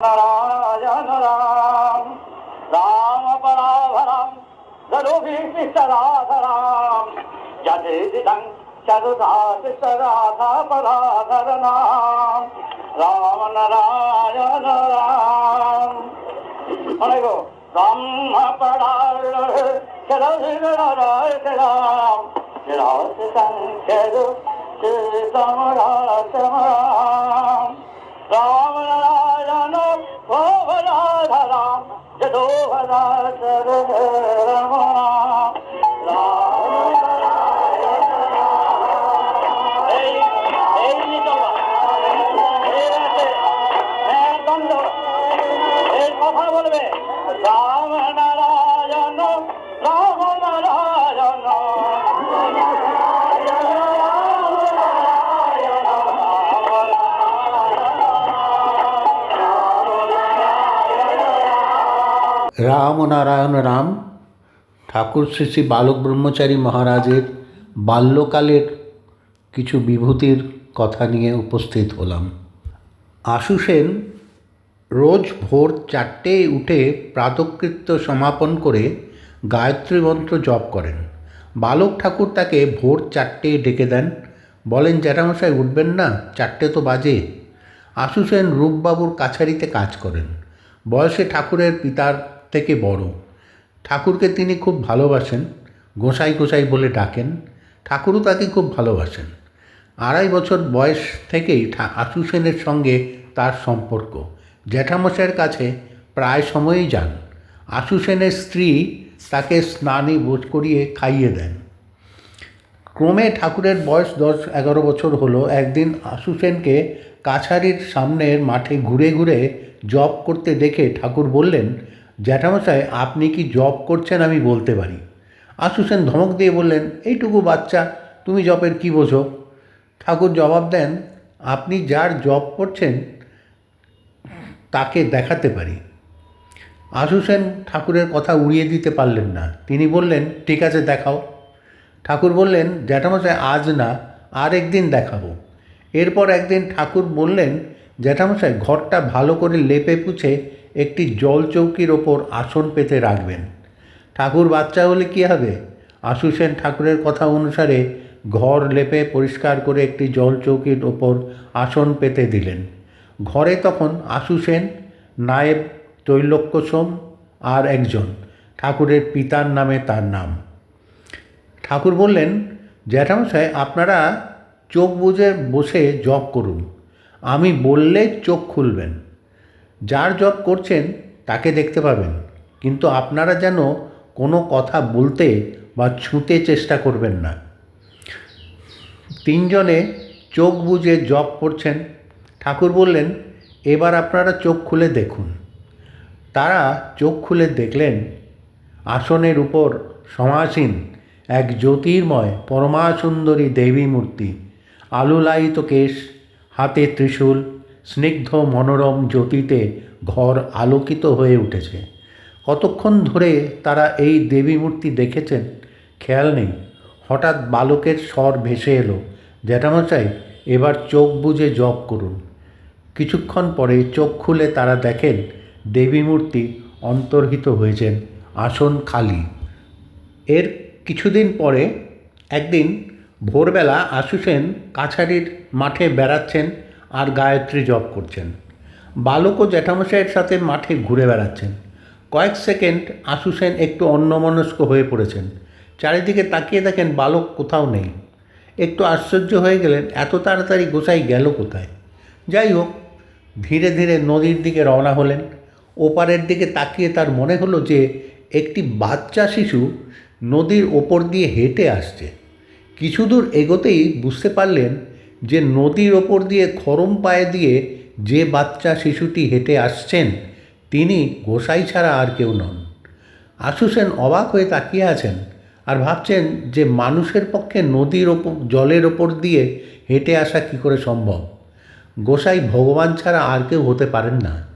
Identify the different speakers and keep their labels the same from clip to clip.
Speaker 1: राम रामपराभरां दरोभिराधरां जटेदिदं चरुधातिराधापराधरणां रामनरायण राम अनेको ब्रह्मपरायण चरधिराय Ram चरासितं चरु चरतमरासम Ram Ram do ra ra ra ra ra Ram Narayan Ram,
Speaker 2: ঠাকুর শ্রী শ্রী বালক ব্রহ্মচারী মহারাজের বাল্যকালের কিছু বিভূতির কথা নিয়ে উপস্থিত হলাম। আশু সেন রোজ ভোর চারটেয় উঠে প্রাতকৃত্য সমাপন করে গায়ত্রী মন্ত্র জপ করেন। বালক ঠাকুর তাকে ভোর চারটেয় ডেকে দেন। বলেন, জ্যাঠামশাই, উঠবেন না? চারটে তো বাজে। আশু সেন রূপবাবুর কাছারিতে কাজ করেন। বয়সে ঠাকুরের পিতার থেকে বড়। ঠাকুরকে তিনি খুব ভালোবাসেন, গোসাই গোসাই বলে ডাকেন, ঠাকুরও তাকে খুব ভালোবাসেন। আড়াই বছর বয়স থেকেই আশু সেনের সঙ্গে তার সম্পর্ক। জ্যাঠামশাইয়ের কাছে প্রায় সময়ই যান। আশু সেনের স্ত্রী তাকে স্নানে বোধ করিয়ে খাইয়ে দেন। ক্রমে ঠাকুরের বয়স দশ, এগারো বছর হলো। একদিন আশু সেনকে কাছারির সামনের মাঠে ঘুরে ঘুরে জব করতে দেখে ঠাকুর বললেন জ্যাঠামশাই আপনি কি জব করছেন আমি বলতে পারি। আশু সেন ধমক দিয়ে বললেন, এইটুকু বাচ্চা, তুমি জবের কি বোঝো? ঠাকুর জবাব দেন, আপনি যার জব করছেন, তাকে দেখাতে পারি। আশু সেন ঠাকুরের কথা উড়িয়ে দিতে পারলেন না। তিনি বললেন, ঠিক আছে, দেখাও। ঠাকুর বললেন জ্যাঠামশাই আজ না, আর একদিন দেখাবো। এরপর একদিন ঠাকুর বললেন জ্যাঠামশাই ঘরটা ভালো করে লেপে পুছে একটি জল চৌকির ওপর আসন পেতে রাখবেন। ঠাকুর বাচ্চা হলে কী হবে? আশু সেন ঠাকুরের কথা অনুসারে ঘর লেপে পরিষ্কার করে একটি জল চৌকির ওপর আসন পেতে দিলেন। ঘরে তখন আশু সেন, নায়েব তৈলক্য সোম আর একজন। ঠাকুরের পিতার নামে তার নাম। ঠাকুর বললেন, জ্যাঠামশাই, আপনারা চোখ বুজে বসে জব করুন। আমি বললে চোখ খুলবেন। যার জব করছেন তাকে দেখতে পাবেন। কিন্তু আপনারা যেন কোনো কথা বলতে বা ছুঁতে চেষ্টা করবেন না। তিনজনে চোখ বুজে জব করছেন। ঠাকুর বললেন, এবার আপনারা চোখ খুলে দেখুন। তারা চোখ খুলে দেখলেন। আসনের উপর সমাসীন এক জ্যোতির্ময় পরমাসুন্দরী দেবী মূর্তি, আলুলায়িত কেশ, হাতে ত্রিশূল স্নিগ্ধ মনোরম জ্যোতিতে ঘর আলোকিত হয়ে উঠেছে। কতক্ষণ ধরে তারা এই দেবী মূর্তি দেখেছেন খেয়াল নেই। হঠাৎ বালকের স্বর ভেসে এলো, জ্যাঠামশাই, এবার চোখ বুজে জপ করুন। কিছুক্ষণ পরে চোখ খুলে তারা দেখেন দেবী মূর্তি অন্তর্হিত হয়েছেন আসন খালি। এর কিছুদিন পরে একদিন ভোরবেলা আশু সেন কাছারির মাঠে বেড়াচ্ছেন আর গায়ত্রী জপ করছেন। বালক ও জ্যাঠামশাইয়ের সাথে মাঠে ঘুরে বেড়াচ্ছেন। কয়েক সেকেন্ড আশু সেন একটু অন্যমনস্ক হয়ে পড়েছেন। চারিদিকে তাকিয়ে দেখেন বালক কোথাও নেই। একটু আশ্চর্য হয়ে গেলেন, এত তাড়াতাড়ি গোসাই গেল কোথায়? যাই হোক, ধীরে ধীরে নদীর দিকে রওনা হলেন। ওপারের দিকে তাকিয়ে তার মনে হলো যে একটি বাচ্চা শিশু নদীর ওপর দিয়ে হেঁটে আসছে। কিছু দূর এগোতেই বুঝতে পারলেন যে নদীর ওপর দিয়ে খরম পায়ে দিয়ে যে বাচ্চা শিশুটি হেঁটে আসছেন, তিনি গোসাই ছাড়া আর কেউ নন। আশু সেন অবাক হয়ে তাকিয়ে আছেন আর ভাবছেন যে মানুষের পক্ষে নদীর ওপর, জলের ওপর দিয়ে হেঁটে আসা কী করে সম্ভব? গোসাই ভগবান ছাড়া আর কেউ হতে পারেন না।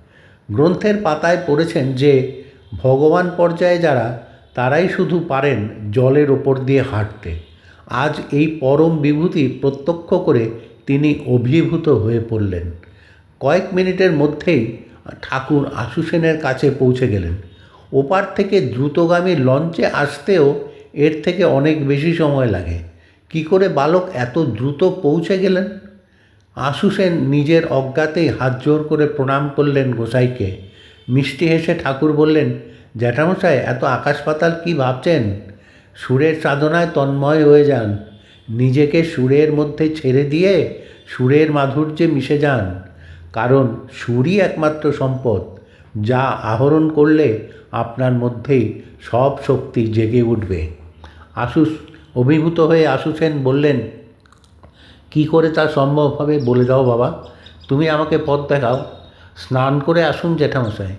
Speaker 2: গ্রন্থের পাতায় পড়েছেন যে ভগবান পর্যায়ে যারা, তারাই শুধু পারেন জলের ওপর দিয়ে হাঁটতে। আজ এই পরম বিভূতি প্রত্যক্ষ করে তিনি অভিভূত হয়ে পড়লেন। কয়েক মিনিটের মধ্যেই ঠাকুর আশু সেনের কাছে পৌঁছে গেলেন। ওপার থেকে দ্রুতগামী লঞ্চে আসতেও এর থেকে অনেক বেশি সময় লাগে। কি করে বালক এত দ্রুত পৌঁছে গেলেন? আশু সেন নিজের অজ্ঞাতেই হাত জোর করে প্রণাম করলেন গোসাইকে। মিষ্টি হেসে ঠাকুর বললেন জ্যাঠামশাই এত আকাশ পাতাল কী ভাবছেন? সুরের সাধনায় তন্ময় হয়ে যান। নিজেকে সুরের মধ্যে ছেড়ে দিয়ে সুরের মাধুর্যে মিশে যান। কারণ সুরই একমাত্র সম্পদ, যা আহরণ করলে আপনার মধ্যেই সব শক্তি জেগে উঠবে। আশুস অভিভূত হয়ে আশু সেন বললেন, কি করে তা সম্ভব হবে বলে দাও বাবা। তুমি আমাকে পথ দেখাও। স্নান করে আসুন জ্যাঠামশাই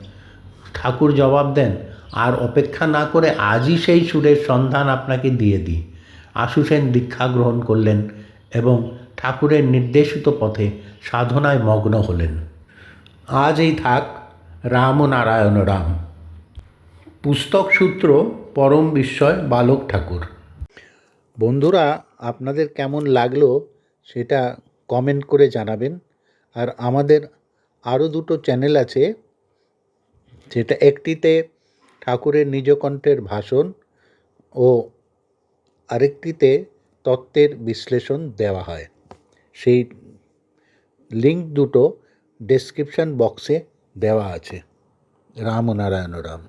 Speaker 2: ঠাকুর জবাব দেন আর অপেক্ষা না করে আজই সেই সুরের সন্ধান আপনাকে দিয়ে দিই। আশু সেন দীক্ষা গ্রহণ করলেন এবং ঠাকুরের নির্দেশিত পথে সাধনায় মগ্ন হলেন। আজ এই থাক রাম ও নারায়ণ রাম। পুস্তক সূত্র পরম বিস্ময় বালক ঠাকুর। বন্ধুরা, আপনাদের কেমন লাগল সেটা কমেন্ট করে জানাবেন। আর আমাদের আরও দুটো চ্যানেল আছে, যেটা একটিতে ঠাকুরের নিজকণ্ঠের ভাষণ ও আরেকটিতে তত্ত্বের বিশ্লেষণ দেওয়া হয়। সেই লিঙ্ক দুটো ডেসক্রিপশান বক্সে দেওয়া আছে। রাম নারায়ণ রাম।